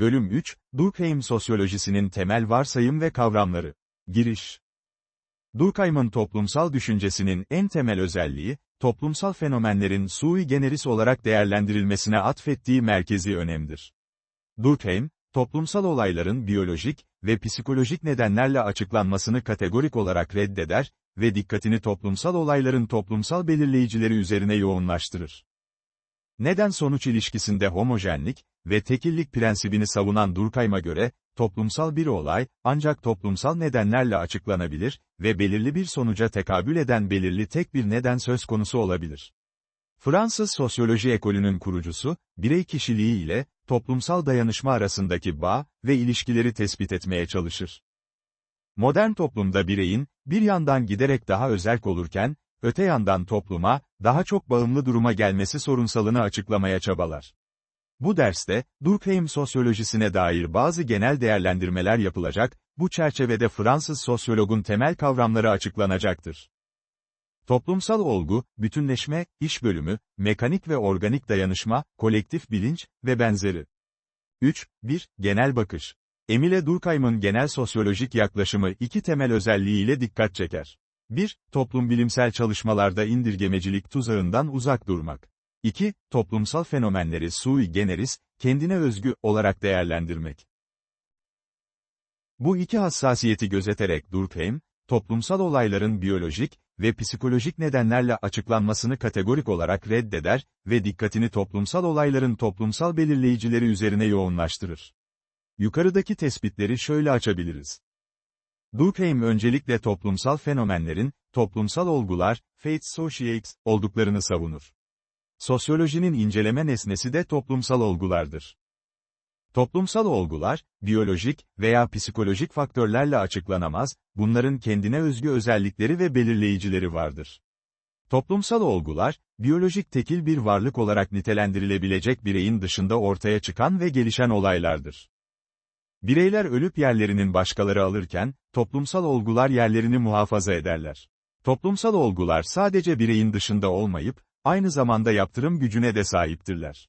Bölüm 3, Durkheim sosyolojisinin temel varsayım ve kavramları. Giriş. Durkheim'ın toplumsal düşüncesinin en temel özelliği, toplumsal fenomenlerin sui generis olarak değerlendirilmesine atfettiği merkezi önemdir. Durkheim, toplumsal olayların biyolojik ve psikolojik nedenlerle açıklanmasını kategorik olarak reddeder ve dikkatini toplumsal olayların toplumsal belirleyicileri üzerine yoğunlaştırır. Neden-sonuç ilişkisinde homojenlik ve tekillik prensibini savunan Durkheim'a göre, toplumsal bir olay, ancak toplumsal nedenlerle açıklanabilir ve belirli bir sonuca tekabül eden belirli tek bir neden söz konusu olabilir. Fransız sosyoloji ekolünün kurucusu, birey kişiliği ile, toplumsal dayanışma arasındaki bağ ve ilişkileri tespit etmeye çalışır. Modern toplumda bireyin, bir yandan giderek daha özerk olurken, öte yandan topluma, daha çok bağımlı duruma gelmesi sorunsalını açıklamaya çabalar. Bu derste, Durkheim sosyolojisine dair bazı genel değerlendirmeler yapılacak, bu çerçevede Fransız sosyologun temel kavramları açıklanacaktır. Toplumsal olgu, bütünleşme, iş bölümü, mekanik ve organik dayanışma, kolektif bilinç ve benzeri. 3. 1. Genel bakış. Emile Durkheim'ın genel sosyolojik yaklaşımı iki temel özelliğiyle dikkat çeker. 1. Toplum bilimsel çalışmalarda indirgemecilik tuzağından uzak durmak. 2. Toplumsal fenomenleri sui generis, kendine özgü olarak değerlendirmek. Bu iki hassasiyeti gözeterek Durkheim, toplumsal olayların biyolojik ve psikolojik nedenlerle açıklanmasını kategorik olarak reddeder ve dikkatini toplumsal olayların toplumsal belirleyicileri üzerine yoğunlaştırır. Yukarıdaki tespitleri şöyle açabiliriz. Durkheim öncelikle toplumsal fenomenlerin, toplumsal olgular, fates sociates, olduklarını savunur. Sosyolojinin inceleme nesnesi de toplumsal olgulardır. Toplumsal olgular, biyolojik veya psikolojik faktörlerle açıklanamaz, bunların kendine özgü özellikleri ve belirleyicileri vardır. Toplumsal olgular, biyolojik tekil bir varlık olarak nitelendirilebilecek bireyin dışında ortaya çıkan ve gelişen olaylardır. Bireyler ölüp yerlerinin başkaları alırken, toplumsal olgular yerlerini muhafaza ederler. Toplumsal olgular sadece bireyin dışında olmayıp, aynı zamanda yaptırım gücüne de sahiptirler.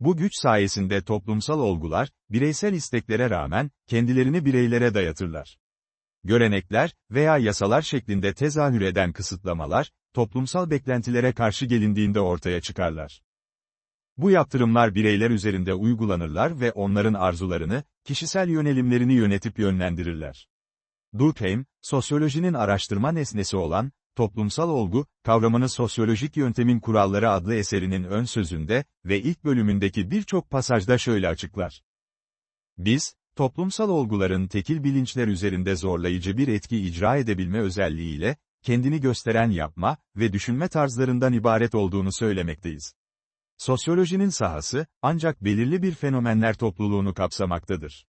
Bu güç sayesinde toplumsal olgular, bireysel isteklere rağmen, kendilerini bireylere dayatırlar. Görenekler veya yasalar şeklinde tezahür eden kısıtlamalar, toplumsal beklentilere karşı gelindiğinde ortaya çıkarlar. Bu yaptırımlar bireyler üzerinde uygulanırlar ve onların arzularını, kişisel yönelimlerini yönetip yönlendirirler. Durkheim, sosyolojinin araştırma nesnesi olan, toplumsal olgu, kavramını sosyolojik yöntemin kuralları adlı eserinin ön sözünde ve ilk bölümündeki birçok pasajda şöyle açıklar. Biz, toplumsal olguların tekil bilinçler üzerinde zorlayıcı bir etki icra edebilme özelliğiyle, kendini gösteren yapma ve düşünme tarzlarından ibaret olduğunu söylemekteyiz. Sosyolojinin sahası, ancak belirli bir fenomenler topluluğunu kapsamaktadır.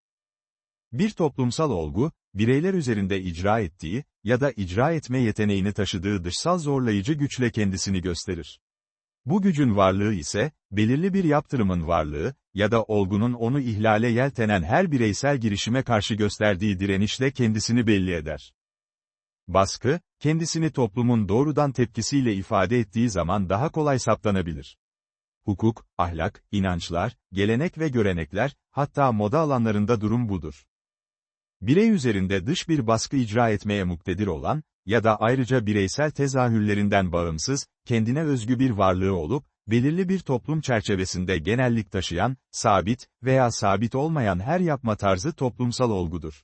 Bir toplumsal olgu, bireyler üzerinde icra ettiği ya da icra etme yeteneğini taşıdığı dışsal zorlayıcı güçle kendisini gösterir. Bu gücün varlığı ise, belirli bir yaptırımın varlığı ya da olgunun onu ihlale yeltenen her bireysel girişime karşı gösterdiği direnişle kendisini belli eder. Baskı, kendisini toplumun doğrudan tepkisiyle ifade ettiği zaman daha kolay saptanabilir hukuk, ahlak, inançlar, gelenek ve görenekler, hatta moda alanlarında durum budur. Birey üzerinde dış bir baskı icra etmeye muktedir olan, ya da ayrıca bireysel tezahürlerinden bağımsız, kendine özgü bir varlığı olup, belirli bir toplum çerçevesinde genellik taşıyan, sabit veya sabit olmayan her yapma tarzı toplumsal olgudur.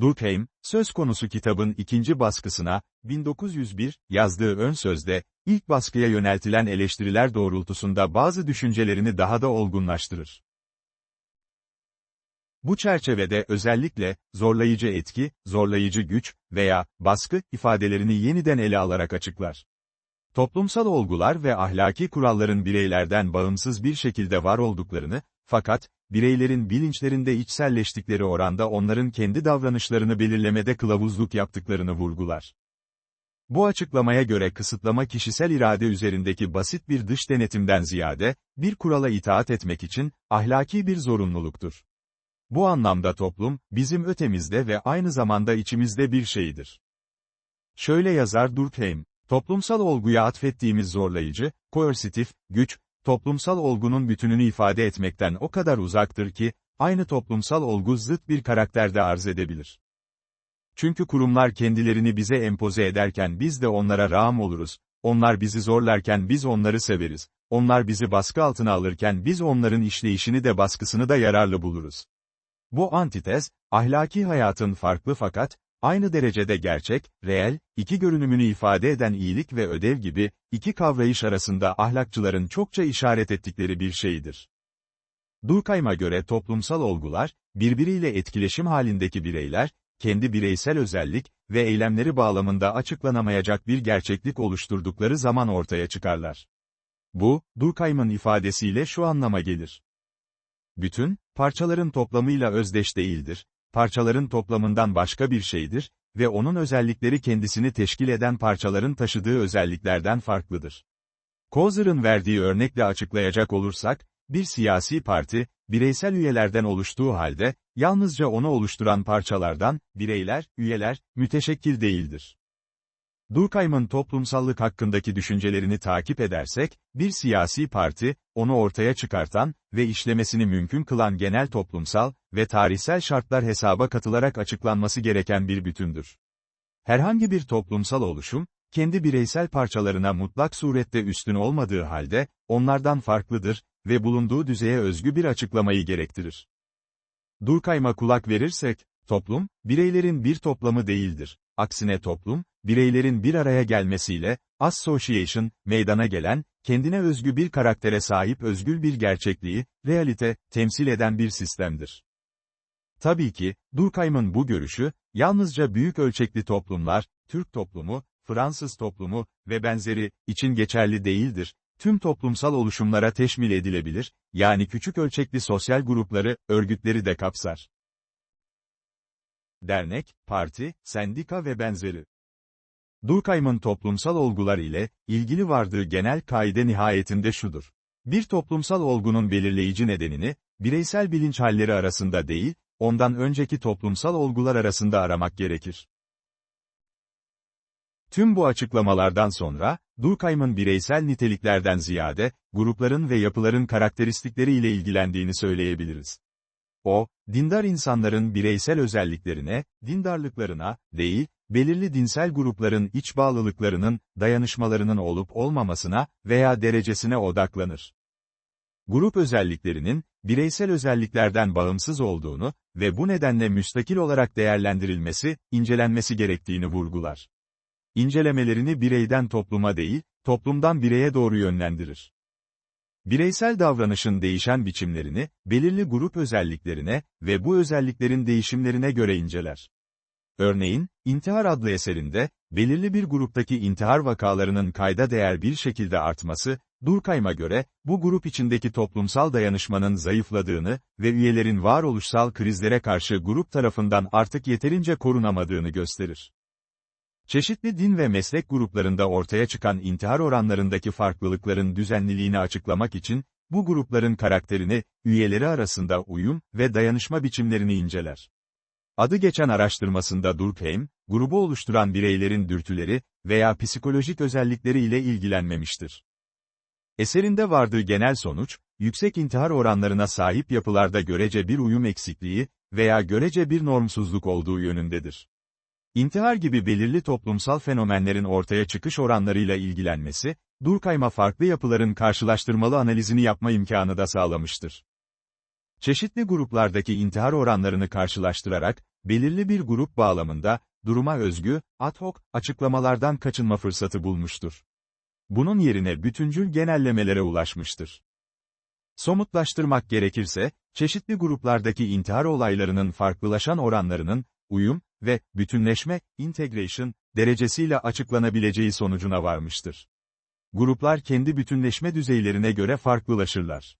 Durkheim, söz konusu kitabın ikinci baskısına, 1901, yazdığı ön sözde, ilk baskıya yöneltilen eleştiriler doğrultusunda bazı düşüncelerini daha da olgunlaştırır. Bu çerçevede özellikle, zorlayıcı etki, zorlayıcı güç veya baskı ifadelerini yeniden ele alarak açıklar. Toplumsal olgular ve ahlaki kuralların bireylerden bağımsız bir şekilde var olduklarını, fakat, bireylerin bilinçlerinde içselleştikleri oranda onların kendi davranışlarını belirlemede kılavuzluk yaptıklarını vurgular. Bu açıklamaya göre kısıtlama kişisel irade üzerindeki basit bir dış denetimden ziyade, bir kurala itaat etmek için, ahlaki bir zorunluluktur. Bu anlamda toplum, bizim ötemizde ve aynı zamanda içimizde bir şeydir. Şöyle yazar Durkheim, toplumsal olguya atfettiğimiz zorlayıcı, koersitif, güç, toplumsal olgunun bütününü ifade etmekten o kadar uzaktır ki, aynı toplumsal olgu zıt bir karakterde arz edebilir. Çünkü kurumlar kendilerini bize empoze ederken biz de onlara rağm oluruz, onlar bizi zorlarken biz onları severiz, onlar bizi baskı altına alırken biz onların işleyişini de baskısını da yararlı buluruz. Bu antitez, ahlaki hayatın farklı fakat, aynı derecede gerçek, reel, iki görünümünü ifade eden iyilik ve ödev gibi, iki kavrayış arasında ahlakçıların çokça işaret ettikleri bir şeydir. Durkheim'a göre toplumsal olgular, birbiriyle etkileşim halindeki bireyler, kendi bireysel özellik ve eylemleri bağlamında açıklanamayacak bir gerçeklik oluşturdukları zaman ortaya çıkarlar. Bu, Durkheim'ın ifadesiyle şu anlama gelir. Bütün, parçaların toplamıyla özdeş değildir, parçaların toplamından başka bir şeydir ve onun özellikleri kendisini teşkil eden parçaların taşıdığı özelliklerden farklıdır. Kozer'ın verdiği örnekle açıklayacak olursak, bir siyasi parti, bireysel üyelerden oluştuğu halde, yalnızca onu oluşturan parçalardan, bireyler, üyeler, müteşekkil değildir. Durkheim'ın toplumsallık hakkındaki düşüncelerini takip edersek, bir siyasi parti, onu ortaya çıkartan ve işlemesini mümkün kılan genel toplumsal ve tarihsel şartlar hesaba katılarak açıklanması gereken bir bütündür. Herhangi bir toplumsal oluşum, kendi bireysel parçalarına mutlak surette üstün olmadığı halde, onlardan farklıdır ve bulunduğu düzeye özgü bir açıklamayı gerektirir. Durkheim'a kulak verirsek, toplum, bireylerin bir toplamı değildir. Aksine toplum, bireylerin bir araya gelmesiyle, association, meydana gelen, kendine özgü bir karaktere sahip özgül bir gerçekliği, realite, temsil eden bir sistemdir. Tabii ki, Durkheim'ın bu görüşü, yalnızca büyük ölçekli toplumlar, Türk toplumu, Fransız toplumu ve benzeri için geçerli değildir. Tüm toplumsal oluşumlara teşmil edilebilir, yani küçük ölçekli sosyal grupları, örgütleri de kapsar. Dernek, parti, sendika ve benzeri. Durkheim'ın toplumsal olgular ile ilgili vardığı genel kaide nihayetinde şudur. Bir toplumsal olgunun belirleyici nedenini, bireysel bilinç halleri arasında değil, ondan önceki toplumsal olgular arasında aramak gerekir. Tüm bu açıklamalardan sonra, Durkheim'ın bireysel niteliklerden ziyade, grupların ve yapıların karakteristikleri ile ilgilendiğini söyleyebiliriz. O, dindar insanların bireysel özelliklerine, dindarlıklarına, değil, belirli dinsel grupların iç bağlılıklarının, dayanışmalarının olup olmamasına veya derecesine odaklanır. Grup özelliklerinin, bireysel özelliklerden bağımsız olduğunu ve bu nedenle müstakil olarak değerlendirilmesi, incelenmesi gerektiğini vurgular. İncelemelerini bireyden topluma değil, toplumdan bireye doğru yönlendirir. Bireysel davranışın değişen biçimlerini, belirli grup özelliklerine ve bu özelliklerin değişimlerine göre inceler. Örneğin, İntihar adlı eserinde, belirli bir gruptaki intihar vakalarının kayda değer bir şekilde artması, Durkheim'a göre, bu grup içindeki toplumsal dayanışmanın zayıfladığını ve üyelerin varoluşsal krizlere karşı grup tarafından artık yeterince korunamadığını gösterir. Çeşitli din ve meslek gruplarında ortaya çıkan intihar oranlarındaki farklılıkların düzenliliğini açıklamak için, bu grupların karakterini, üyeleri arasında uyum ve dayanışma biçimlerini inceler. Adı geçen araştırmasında Durkheim, grubu oluşturan bireylerin dürtüleri veya psikolojik özellikleri ile ilgilenmemiştir. Eserinde vardığı genel sonuç, yüksek intihar oranlarına sahip yapılarda görece bir uyum eksikliği veya görece bir normsuzluk olduğu yönündedir. İntihar gibi belirli toplumsal fenomenlerin ortaya çıkış oranlarıyla ilgilenmesi, Durkheim'a farklı yapıların karşılaştırmalı analizini yapma imkanı da sağlamıştır. Çeşitli gruplardaki intihar oranlarını karşılaştırarak, belirli bir grup bağlamında, duruma özgü, ad hoc, açıklamalardan kaçınma fırsatı bulmuştur. Bunun yerine bütüncül genellemelere ulaşmıştır. Somutlaştırmak gerekirse, çeşitli gruplardaki intihar olaylarının farklılaşan oranlarının, uyum ve bütünleşme, integration, derecesiyle açıklanabileceği sonucuna varmıştır. Gruplar kendi bütünleşme düzeylerine göre farklılaşırlar.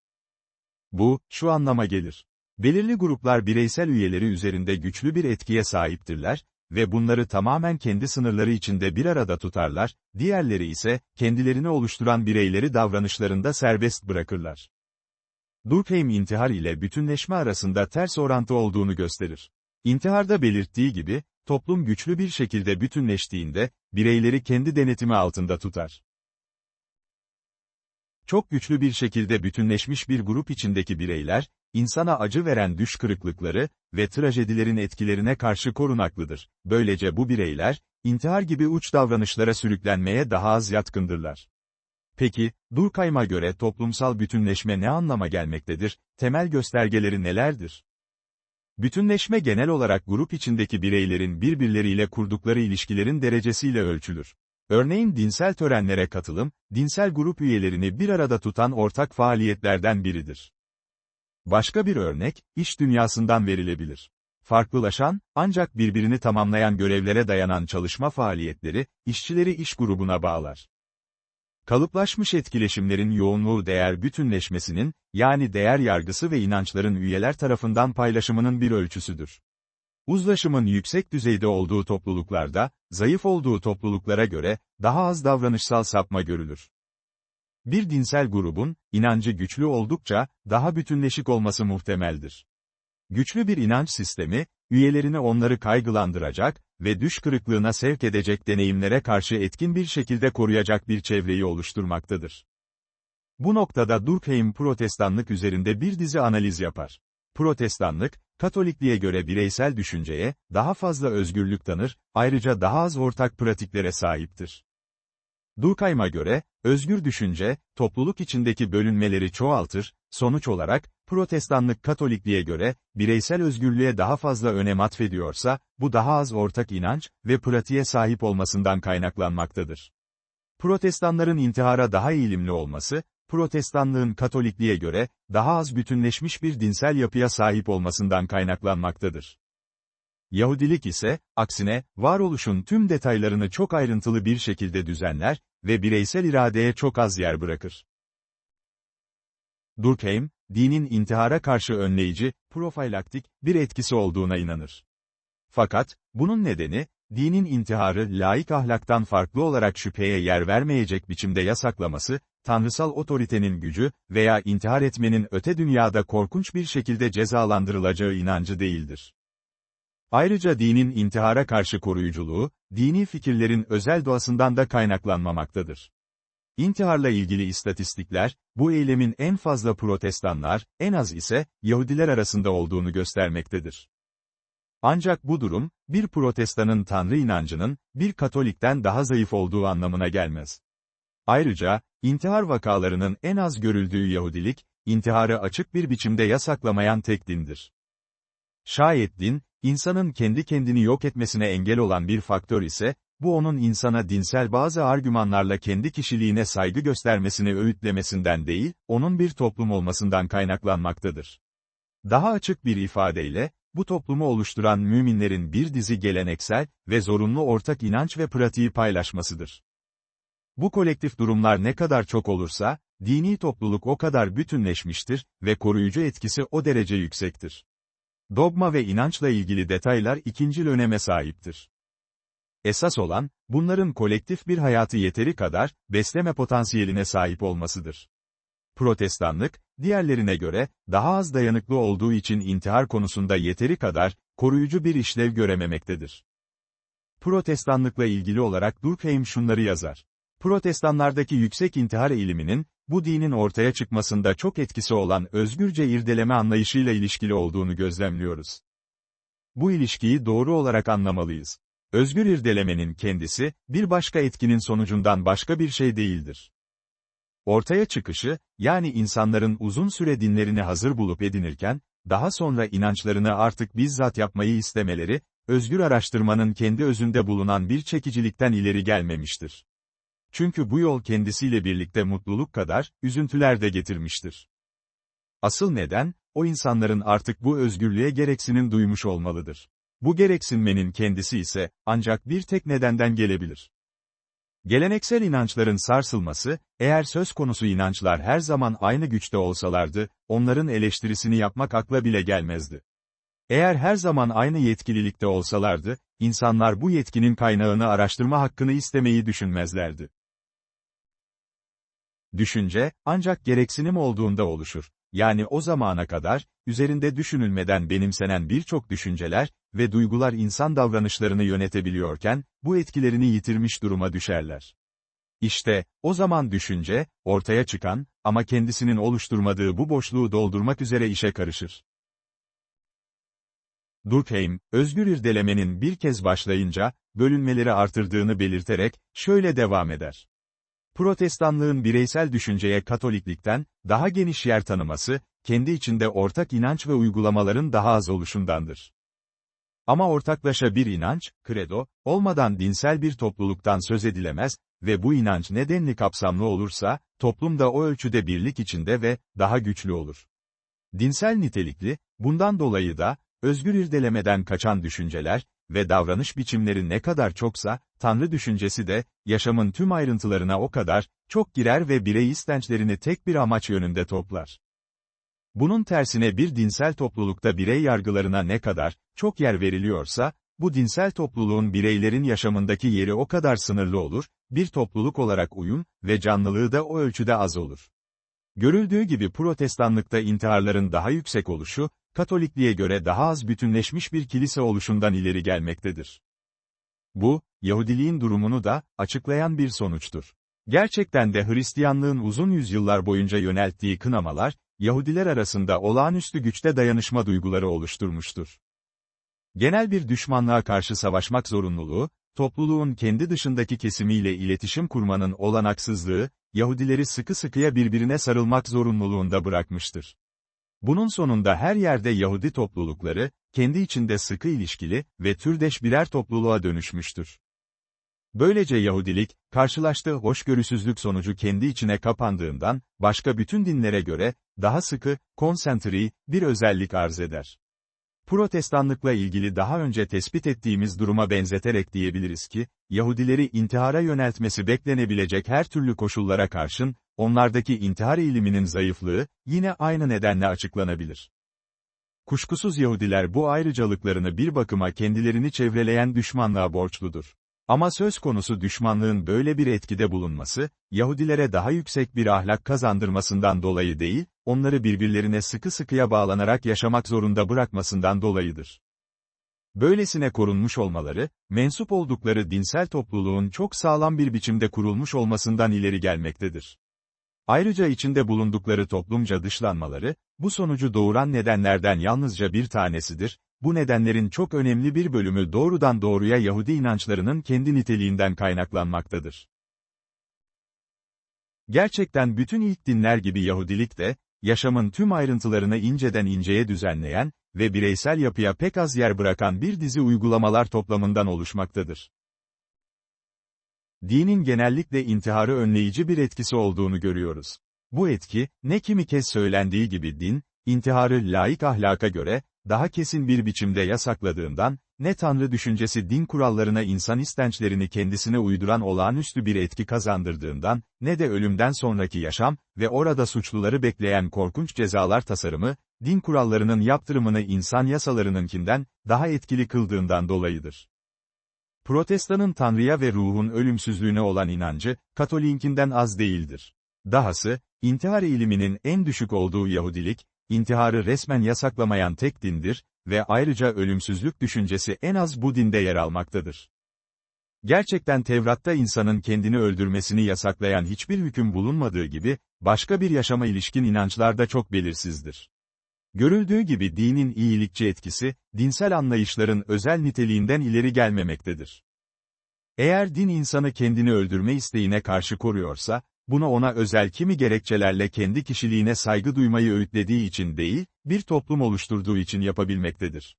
Bu, şu anlama gelir. Belirli gruplar bireysel üyeleri üzerinde güçlü bir etkiye sahiptirler ve bunları tamamen kendi sınırları içinde bir arada tutarlar, diğerleri ise, kendilerini oluşturan bireyleri davranışlarında serbest bırakırlar. Durkheim intihar ile bütünleşme arasında ters orantı olduğunu gösterir. İntiharda belirttiği gibi, toplum güçlü bir şekilde bütünleştiğinde, bireyleri kendi denetimi altında tutar. çok güçlü bir şekilde bütünleşmiş bir grup içindeki bireyler, insana acı veren düş kırıklıkları ve trajedilerin etkilerine karşı korunaklıdır. Böylece bu bireyler, intihar gibi uç davranışlara sürüklenmeye daha az yatkındırlar. Peki, Durkheim'a göre toplumsal bütünleşme ne anlama gelmektedir, temel göstergeleri nelerdir? Bütünleşme genel olarak grup içindeki bireylerin birbirleriyle kurdukları ilişkilerin derecesiyle ölçülür. Örneğin dinsel törenlere katılım, dinsel grup üyelerini bir arada tutan ortak faaliyetlerden biridir. Başka bir örnek, iş dünyasından verilebilir. Farklılaşan, ancak birbirini tamamlayan görevlere dayanan çalışma faaliyetleri, işçileri iş grubuna bağlar. Kalıplaşmış etkileşimlerin yoğunluğu değer bütünleşmesinin, yani değer yargısı ve inançların üyeler tarafından paylaşımının bir ölçüsüdür. Uzlaşımın yüksek düzeyde olduğu topluluklarda, zayıf olduğu topluluklara göre, daha az davranışsal sapma görülür. Bir dinsel grubun, inancı güçlü oldukça, daha bütünleşik olması muhtemeldir. Güçlü bir inanç sistemi, üyelerini onları kaygılandıracak ve düş kırıklığına sevk edecek deneyimlere karşı etkin bir şekilde koruyacak bir çevreyi oluşturmaktadır. Bu noktada Durkheim protestanlık üzerinde bir dizi analiz yapar. Protestanlık, Katolikliğe göre bireysel düşünceye, daha fazla özgürlük tanır, ayrıca daha az ortak pratiklere sahiptir. Durkheim'a göre, özgür düşünce, topluluk içindeki bölünmeleri çoğaltır, sonuç olarak, protestanlık Katolikliğe göre, bireysel özgürlüğe daha fazla önem atfediyorsa, bu daha az ortak inanç ve pratiğe sahip olmasından kaynaklanmaktadır. Protestanların intihara daha eğilimli olması, protestanlığın Katolikliğe göre, daha az bütünleşmiş bir dinsel yapıya sahip olmasından kaynaklanmaktadır. Yahudilik ise, aksine, varoluşun tüm detaylarını çok ayrıntılı bir şekilde düzenler ve bireysel iradeye çok az yer bırakır. Durkheim, dinin intihara karşı önleyici, profilaktik, bir etkisi olduğuna inanır. Fakat, bunun nedeni, dinin intiharı laik ahlaktan farklı olarak şüpheye yer vermeyecek biçimde yasaklaması, tanrısal otoritenin gücü veya intihar etmenin öte dünyada korkunç bir şekilde cezalandırılacağı inancı değildir. Ayrıca dinin intihara karşı koruyuculuğu, dini fikirlerin özel doğasından da kaynaklanmamaktadır. İntiharla ilgili istatistikler, bu eylemin en fazla protestanlar, en az ise, Yahudiler arasında olduğunu göstermektedir. Ancak bu durum, bir protestanın Tanrı inancının, bir Katolikten daha zayıf olduğu anlamına gelmez. Ayrıca, intihar vakalarının en az görüldüğü Yahudilik, intiharı açık bir biçimde yasaklamayan tek dindir. Şayet din, insanın kendi kendini yok etmesine engel olan bir faktör ise, bu onun insana dinsel bazı argümanlarla kendi kişiliğine saygı göstermesini öğütlemesinden değil, onun bir toplum olmasından kaynaklanmaktadır. Daha açık bir ifadeyle, bu toplumu oluşturan müminlerin bir dizi geleneksel ve zorunlu ortak inanç ve pratiği paylaşmasıdır. Bu kolektif durumlar ne kadar çok olursa, dini topluluk o kadar bütünleşmiştir ve koruyucu etkisi o derece yüksektir. Dogma ve inançla ilgili detaylar ikincil öneme sahiptir. Esas olan, bunların kolektif bir hayatı yeteri kadar, besleme potansiyeline sahip olmasıdır. Protestanlık, diğerlerine göre, daha az dayanıklı olduğu için intihar konusunda yeteri kadar, koruyucu bir işlev görememektedir. Protestanlıkla ilgili olarak Durkheim şunları yazar. Protestanlardaki yüksek intihar eğiliminin, bu dinin ortaya çıkmasında çok etkisi olan özgürce irdeleme anlayışıyla ilişkili olduğunu gözlemliyoruz. Bu ilişkiyi doğru olarak anlamalıyız. Özgür irdelemenin kendisi, bir başka etkinin sonucundan başka bir şey değildir. Ortaya çıkışı, yani insanların uzun süre dinlerini hazır bulup edinirken, daha sonra inançlarını artık bizzat yapmayı istemeleri, özgür araştırmanın kendi özünde bulunan bir çekicilikten ileri gelmemiştir. Çünkü bu yol kendisiyle birlikte mutluluk kadar, üzüntüler de getirmiştir. Asıl neden, o insanların artık bu özgürlüğe gereksinim duymuş olmalıdır. Bu gereksinmenin kendisi ise, ancak bir tek nedenden gelebilir. Geleneksel inançların sarsılması, eğer söz konusu inançlar her zaman aynı güçte olsalardı, onların eleştirisini yapmak akla bile gelmezdi. Eğer her zaman aynı yetkililikte olsalardı, insanlar bu yetkinin kaynağını araştırma hakkını istemeyi düşünmezlerdi. Düşünce, ancak gereksinim olduğunda oluşur. Yani o zamana kadar, üzerinde düşünülmeden benimsenen birçok düşünceler ve duygular insan davranışlarını yönetebiliyorken, bu etkilerini yitirmiş duruma düşerler. İşte, o zaman düşünce, ortaya çıkan, ama kendisinin oluşturmadığı bu boşluğu doldurmak üzere işe karışır. Durkheim, özgür irdelemenin bir kez başlayınca, bölünmeleri artırdığını belirterek, şöyle devam eder. Protestanlığın bireysel düşünceye Katoliklikten, daha geniş yer tanıması, kendi içinde ortak inanç ve uygulamaların daha az oluşundandır. Ama ortaklaşa bir inanç, credo, olmadan dinsel bir topluluktan söz edilemez ve bu inanç nedenli kapsamlı olursa, toplum da o ölçüde birlik içinde ve daha güçlü olur. Dinsel nitelikli, bundan dolayı da, özgür irdelemeden kaçan düşünceler ve davranış biçimleri ne kadar çoksa, Tanrı düşüncesi de, yaşamın tüm ayrıntılarına o kadar, çok girer ve birey istençlerini tek bir amaç yönünde toplar. Bunun tersine bir dinsel toplulukta birey yargılarına ne kadar, çok yer veriliyorsa, bu dinsel topluluğun bireylerin yaşamındaki yeri o kadar sınırlı olur, bir topluluk olarak uyum ve canlılığı da o ölçüde az olur. Görüldüğü gibi protestanlıkta intiharların daha yüksek oluşu, Katolikliğe göre daha az bütünleşmiş bir kilise oluşundan ileri gelmektedir. Bu, Yahudiliğin durumunu da, açıklayan bir sonuçtur. Gerçekten de Hristiyanlığın uzun yüzyıllar boyunca yönelttiği kınamalar, Yahudiler arasında olağanüstü güçte dayanışma duyguları oluşturmuştur. Genel bir düşmanlığa karşı savaşmak zorunluluğu, topluluğun kendi dışındaki kesimiyle iletişim kurmanın olanaksızlığı, Yahudileri sıkı sıkıya birbirine sarılmak zorunluluğunda bırakmıştır. Bunun sonunda her yerde Yahudi toplulukları, kendi içinde sıkı ilişkili ve türdeş birer topluluğa dönüşmüştür. Böylece Yahudilik, karşılaştığı hoşgörüsüzlük sonucu kendi içine kapandığından, başka bütün dinlere göre, daha sıkı, konsentri, bir özellik arz eder. Protestanlıkla ilgili daha önce tespit ettiğimiz duruma benzeterek diyebiliriz ki, Yahudileri intihara yöneltmesi beklenebilecek her türlü koşullara karşın, onlardaki intihar eğiliminin zayıflığı, yine aynı nedenle açıklanabilir. Kuşkusuz Yahudiler bu ayrıcalıklarını bir bakıma kendilerini çevreleyen düşmanlığa borçludur. Ama söz konusu düşmanlığın böyle bir etkide bulunması, Yahudilere daha yüksek bir ahlak kazandırmasından dolayı değil, onları birbirlerine sıkı sıkıya bağlanarak yaşamak zorunda bırakmasından dolayıdır. Böylesine korunmuş olmaları, mensup oldukları dinsel topluluğun çok sağlam bir biçimde kurulmuş olmasından ileri gelmektedir. Ayrıca içinde bulundukları toplumca dışlanmaları, bu sonucu doğuran nedenlerden yalnızca bir tanesidir, bu nedenlerin çok önemli bir bölümü doğrudan doğruya Yahudi inançlarının kendi niteliğinden kaynaklanmaktadır. Gerçekten bütün ilk dinler gibi Yahudilik de, yaşamın tüm ayrıntılarını inceden inceye düzenleyen ve bireysel yapıya pek az yer bırakan bir dizi uygulamalar toplamından oluşmaktadır. Dinin genellikle intiharı önleyici bir etkisi olduğunu görüyoruz. Bu etki, ne kimi kez söylendiği gibi din, intiharı laik ahlaka göre, daha kesin bir biçimde yasakladığından, ne Tanrı düşüncesi din kurallarına insan istençlerini kendisine uyduran olağanüstü bir etki kazandırdığından, ne de ölümden sonraki yaşam ve orada suçluları bekleyen korkunç cezalar tasarımı, din kurallarının yaptırımını insan yasalarınınkinden daha etkili kıldığından dolayıdır. Protestanın Tanrı'ya ve ruhun ölümsüzlüğüne olan inancı, Katolik'inden az değildir. Dahası, intihar eğiliminin en düşük olduğu Yahudilik, intiharı resmen yasaklamayan tek dindir ve ayrıca ölümsüzlük düşüncesi en az bu dinde yer almaktadır. Gerçekten Tevrat'ta insanın kendini öldürmesini yasaklayan hiçbir hüküm bulunmadığı gibi, başka bir yaşama ilişkin inançlar da çok belirsizdir. Görüldüğü gibi dinin iyilikçi etkisi, dinsel anlayışların özel niteliğinden ileri gelmemektedir. Eğer din insanı kendini öldürme isteğine karşı koruyorsa, bunu ona özel kimi gerekçelerle kendi kişiliğine saygı duymayı öğütlediği için değil, bir toplum oluşturduğu için yapabilmektedir.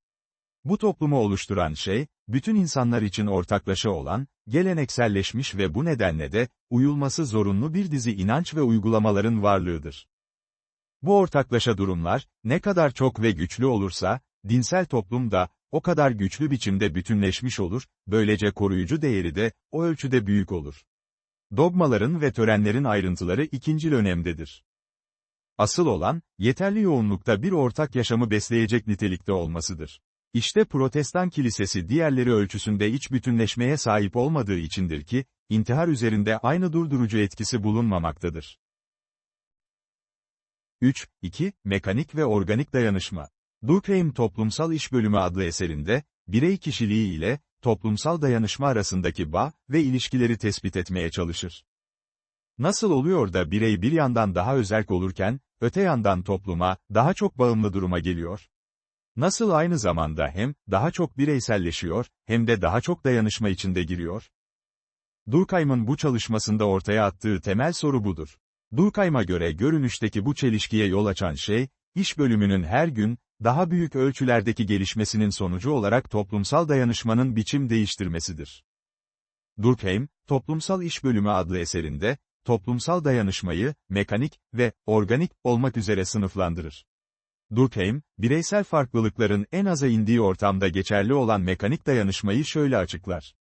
Bu toplumu oluşturan şey, bütün insanlar için ortaklaşa olan, gelenekselleşmiş ve bu nedenle de, uyulması zorunlu bir dizi inanç ve uygulamaların varlığıdır. Bu ortaklaşa durumlar, ne kadar çok ve güçlü olursa, dinsel toplum da, o kadar güçlü biçimde bütünleşmiş olur, böylece koruyucu değeri de, o ölçüde büyük olur. Dogmaların ve törenlerin ayrıntıları ikincil önemdedir. Asıl olan, yeterli yoğunlukta bir ortak yaşamı besleyecek nitelikte olmasıdır. İşte protestan kilisesi diğerleri ölçüsünde iç bütünleşmeye sahip olmadığı içindir ki, intihar üzerinde aynı durdurucu etkisi bulunmamaktadır. 3. 2. Mekanik ve organik dayanışma. Durkheim Toplumsal İş Bölümü adlı eserinde, birey kişiliği ile, toplumsal dayanışma arasındaki bağ ve ilişkileri tespit etmeye çalışır. Nasıl oluyor da birey bir yandan daha özerk olurken, öte yandan topluma, daha çok bağımlı duruma geliyor? Nasıl aynı zamanda hem, daha çok bireyselleşiyor, hem de daha çok dayanışma içinde giriyor? Durkheim'ın bu çalışmasında ortaya attığı temel soru budur. Durkheim'a göre görünüşteki bu çelişkiye yol açan şey, iş bölümünün her gün, daha büyük ölçülerdeki gelişmesinin sonucu olarak toplumsal dayanışmanın biçim değiştirmesidir. Durkheim, Toplumsal İş Bölümü adlı eserinde, toplumsal dayanışmayı, mekanik ve organik olmak üzere sınıflandırır. Durkheim, bireysel farklılıkların en aza indiği ortamda geçerli olan mekanik dayanışmayı şöyle açıklar.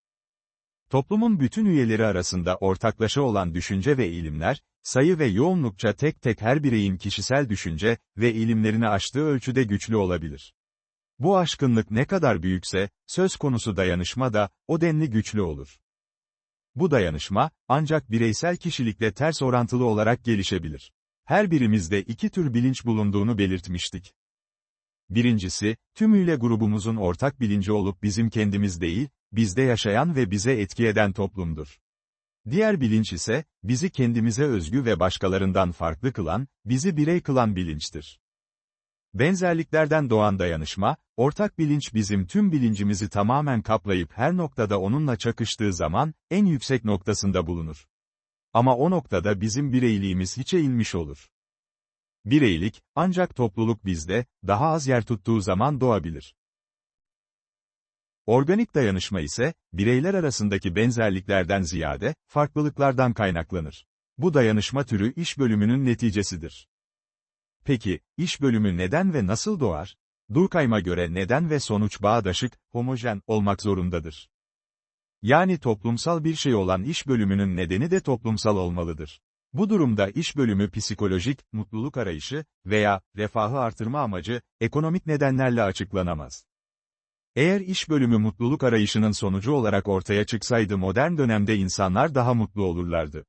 Toplumun bütün üyeleri arasında ortaklaşa olan düşünce ve eğilimler, sayı ve yoğunlukça tek tek her bireyin kişisel düşünce ve eğilimlerini aştığı ölçüde güçlü olabilir. Bu aşkınlık ne kadar büyükse, söz konusu dayanışma da, o denli güçlü olur. Bu dayanışma, ancak bireysel kişilikle ters orantılı olarak gelişebilir. Her birimizde iki tür bilinç bulunduğunu belirtmiştik. Birincisi, tümüyle grubumuzun ortak bilinci olup bizim kendimiz değil, bizde yaşayan ve bize etki eden toplumdur. Diğer bilinç ise, bizi kendimize özgü ve başkalarından farklı kılan, bizi birey kılan bilinçtir. Benzerliklerden doğan dayanışma, ortak bilinç bizim tüm bilincimizi tamamen kaplayıp her noktada onunla çakıştığı zaman, en yüksek noktasında bulunur. Ama o noktada bizim bireyliğimiz hiçe inmiş olur. Bireylik, ancak topluluk bizde, daha az yer tuttuğu zaman doğabilir. Organik dayanışma ise, bireyler arasındaki benzerliklerden ziyade, farklılıklardan kaynaklanır. Bu dayanışma türü iş bölümünün neticesidir. Peki, iş bölümü neden ve nasıl doğar? Durkheim'a göre neden ve sonuç bağdaşık, homojen olmak zorundadır. Yani toplumsal bir şey olan iş bölümünün nedeni de toplumsal olmalıdır. Bu durumda iş bölümü psikolojik, mutluluk arayışı veya refahı artırma amacı, ekonomik nedenlerle açıklanamaz. Eğer iş bölümü mutluluk arayışının sonucu olarak ortaya çıksaydı modern dönemde insanlar daha mutlu olurlardı.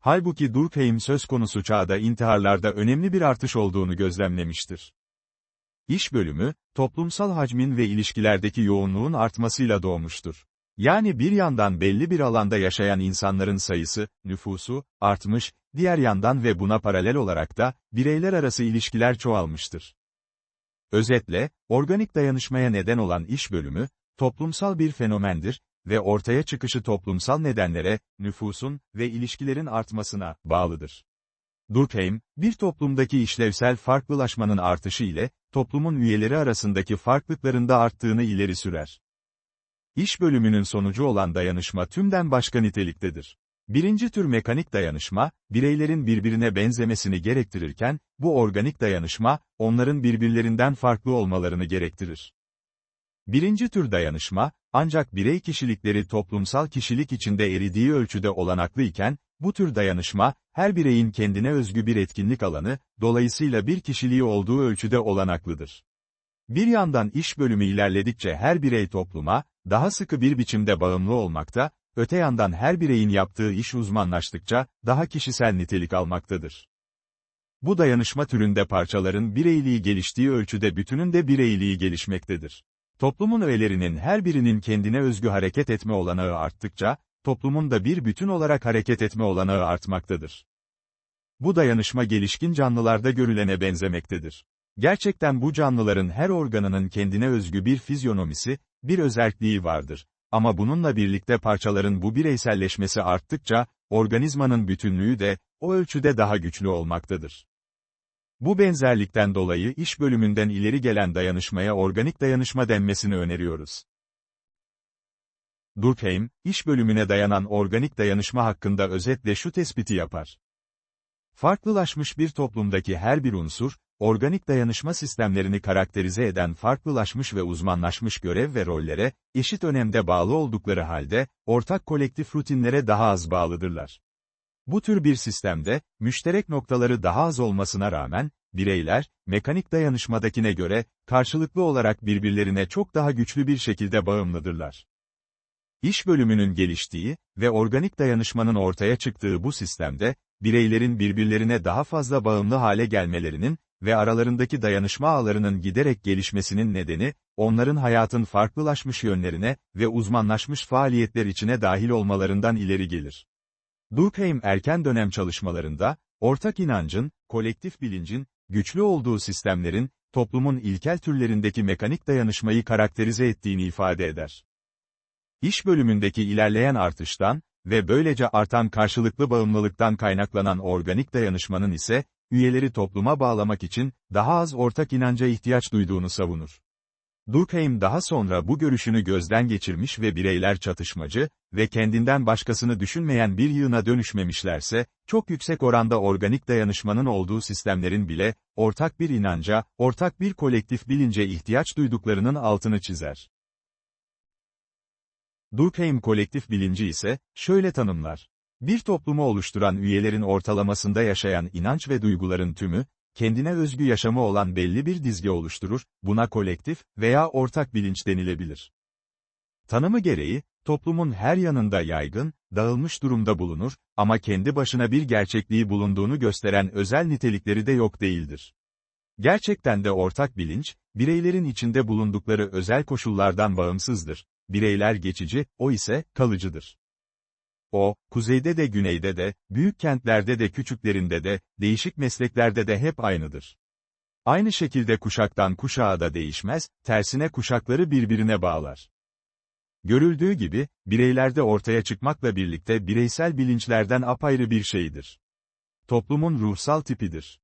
Halbuki Durkheim söz konusu çağda intiharlarda önemli bir artış olduğunu gözlemlemiştir. İş bölümü, toplumsal hacmin ve ilişkilerdeki yoğunluğun artmasıyla doğmuştur. Yani bir yandan belli bir alanda yaşayan insanların sayısı, nüfusu, artmış, diğer yandan ve buna paralel olarak da, bireyler arası ilişkiler çoğalmıştır. Özetle, organik dayanışmaya neden olan iş bölümü, toplumsal bir fenomendir ve ortaya çıkışı toplumsal nedenlere, nüfusun ve ilişkilerin artmasına bağlıdır. Durkheim, bir toplumdaki işlevsel farklılaşmanın artışı ile, toplumun üyeleri arasındaki farklılıkların da arttığını ileri sürer. İş bölümünün sonucu olan dayanışma tümden başka niteliktedir. Birinci tür mekanik dayanışma, bireylerin birbirine benzemesini gerektirirken, bu organik dayanışma, onların birbirlerinden farklı olmalarını gerektirir. Birinci tür dayanışma, ancak birey kişilikleri toplumsal kişilik içinde eridiği ölçüde olanaklı iken, bu tür dayanışma, her bireyin kendine özgü bir etkinlik alanı, dolayısıyla bir kişiliği olduğu ölçüde olanaklıdır. Bir yandan iş bölümü ilerledikçe her birey topluma, daha sıkı bir biçimde bağımlı olmakta, öte yandan her bireyin yaptığı iş uzmanlaştıkça, daha kişisel nitelik almaktadır. Bu dayanışma türünde parçaların bireyliği geliştiği ölçüde bütünün de bireyliği gelişmektedir. Toplumun üyelerinin her birinin kendine özgü hareket etme olanağı arttıkça, toplumun da bir bütün olarak hareket etme olanağı artmaktadır. Bu dayanışma gelişkin canlılarda görülene benzemektedir. Gerçekten bu canlıların her organının kendine özgü bir fizyonomisi, bir özelliği vardır. Ama bununla birlikte parçaların bu bireyselleşmesi arttıkça, organizmanın bütünlüğü de, o ölçüde daha güçlü olmaktadır. Bu benzerlikten dolayı iş bölümünden ileri gelen dayanışmaya organik dayanışma denmesini öneriyoruz. Durkheim, iş bölümüne dayanan organik dayanışma hakkında özetle şu tespiti yapar. Farklılaşmış bir toplumdaki her bir unsur, organik dayanışma sistemlerini karakterize eden farklılaşmış ve uzmanlaşmış görev ve rollere, eşit önemde bağlı oldukları halde, ortak kolektif rutinlere daha az bağlıdırlar. Bu tür bir sistemde, müşterek noktaları daha az olmasına rağmen, bireyler, mekanik dayanışmadakine göre, karşılıklı olarak birbirlerine çok daha güçlü bir şekilde bağımlıdırlar. İş bölümünün geliştiği ve organik dayanışmanın ortaya çıktığı bu sistemde, bireylerin birbirlerine daha fazla bağımlı hale gelmelerinin ve aralarındaki dayanışma ağlarının giderek gelişmesinin nedeni, onların hayatın farklılaşmış yönlerine ve uzmanlaşmış faaliyetler içine dahil olmalarından ileri gelir. Durkheim erken dönem çalışmalarında, ortak inancın, kolektif bilincin, güçlü olduğu sistemlerin, toplumun ilkel türlerindeki mekanik dayanışmayı karakterize ettiğini ifade eder. İş bölümündeki ilerleyen artıştan ve böylece artan karşılıklı bağımlılıktan kaynaklanan organik dayanışmanın ise, üyeleri topluma bağlamak için, daha az ortak inanca ihtiyaç duyduğunu savunur. Durkheim daha sonra bu görüşünü gözden geçirmiş ve bireyler çatışmacı ve kendinden başkasını düşünmeyen bir yığına dönüşmemişlerse, çok yüksek oranda organik dayanışmanın olduğu sistemlerin bile, ortak bir inanca, ortak bir kolektif bilince ihtiyaç duyduklarının altını çizer. Durkheim kolektif bilinci ise, şöyle tanımlar. Bir toplumu oluşturan üyelerin ortalamasında yaşayan inanç ve duyguların tümü, kendine özgü yaşamı olan belli bir dizge oluşturur, buna kolektif veya ortak bilinç denilebilir. Tanımı gereği, toplumun her yanında yaygın, dağılmış durumda bulunur, ama kendi başına bir gerçekliği bulunduğunu gösteren özel nitelikleri de yok değildir. Gerçekten de ortak bilinç, bireylerin içinde bulundukları özel koşullardan bağımsızdır. Bireyler geçici, o ise, kalıcıdır. O, kuzeyde de güneyde de, büyük kentlerde de küçüklerinde de, değişik mesleklerde de hep aynıdır. Aynı şekilde kuşaktan kuşağa da değişmez, tersine kuşakları birbirine bağlar. Görüldüğü gibi, bireylerde ortaya çıkmakla birlikte bireysel bilinçlerden apayrı bir şeydir. Toplumun ruhsal tipidir.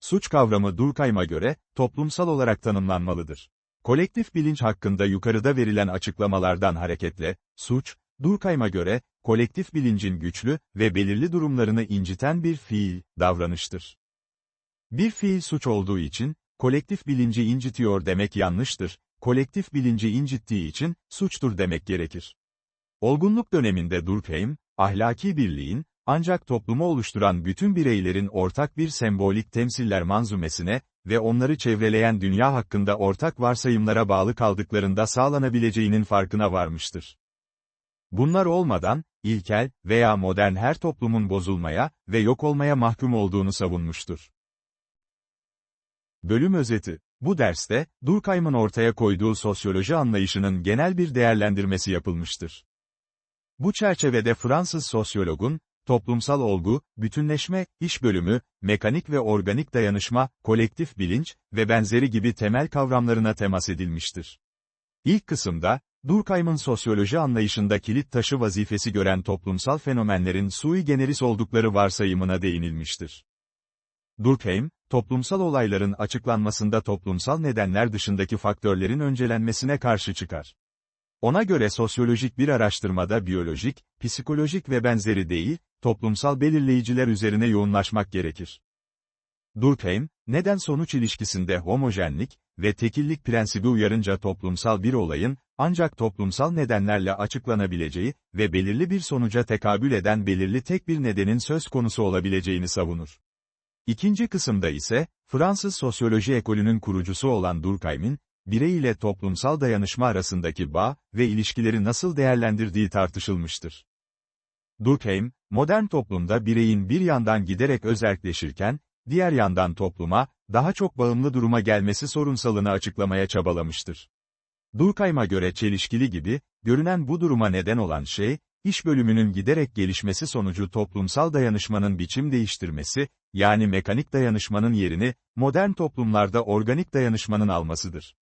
Suç kavramı Durkheim'a göre, toplumsal olarak tanımlanmalıdır. Kolektif bilinç hakkında yukarıda verilen açıklamalardan hareketle, suç, Durkheim'a göre, kolektif bilincin güçlü ve belirli durumlarını inciten bir fiil, davranıştır. Bir fiil suç olduğu için, kolektif bilinci incitiyor demek yanlıştır, kolektif bilinci incittiği için, suçtur demek gerekir. Olgunluk döneminde Durkheim, ahlaki birliğin, ancak toplumu oluşturan bütün bireylerin ortak bir sembolik temsiller manzumesine ve onları çevreleyen dünya hakkında ortak varsayımlara bağlı kaldıklarında sağlanabileceğinin farkına varmıştır. Bunlar olmadan, ilkel veya modern her toplumun bozulmaya ve yok olmaya mahkum olduğunu savunmuştur. Bölüm özeti Bu derste, Durkheim'ın ortaya koyduğu sosyoloji anlayışının genel bir değerlendirmesi yapılmıştır. Bu çerçevede Fransız sosyologun, toplumsal olgu, bütünleşme, iş bölümü, mekanik ve organik dayanışma, kolektif bilinç ve benzeri gibi temel kavramlarına temas edilmiştir. İlk kısımda, Durkheim'ın sosyoloji anlayışında kilit taşı vazifesi gören toplumsal fenomenlerin sui generis oldukları varsayımına değinilmiştir. Durkheim, toplumsal olayların açıklanmasında toplumsal nedenler dışındaki faktörlerin öncelenmesine karşı çıkar. Ona göre sosyolojik bir araştırmada biyolojik, psikolojik ve benzeri değil, toplumsal belirleyiciler üzerine yoğunlaşmak gerekir. Durkheim, neden-sonuç ilişkisinde homojenlik ve tekillik prensibi uyarınca toplumsal bir olayın, ancak toplumsal nedenlerle açıklanabileceği ve belirli bir sonuca tekabül eden belirli tek bir nedenin söz konusu olabileceğini savunur. İkinci kısımda ise, Fransız sosyoloji ekolünün kurucusu olan Durkheim'in, birey ile toplumsal dayanışma arasındaki bağ ve ilişkileri nasıl değerlendirdiği tartışılmıştır. Durkheim, modern toplumda bireyin bir yandan giderek özerkleşirken, diğer yandan topluma, daha çok bağımlı duruma gelmesi sorunsalını açıklamaya çabalamıştır. Durkheim'a göre çelişkili gibi, görünen bu duruma neden olan şey, iş bölümünün giderek gelişmesi sonucu toplumsal dayanışmanın biçim değiştirmesi, yani mekanik dayanışmanın yerini, modern toplumlarda organik dayanışmanın almasıdır.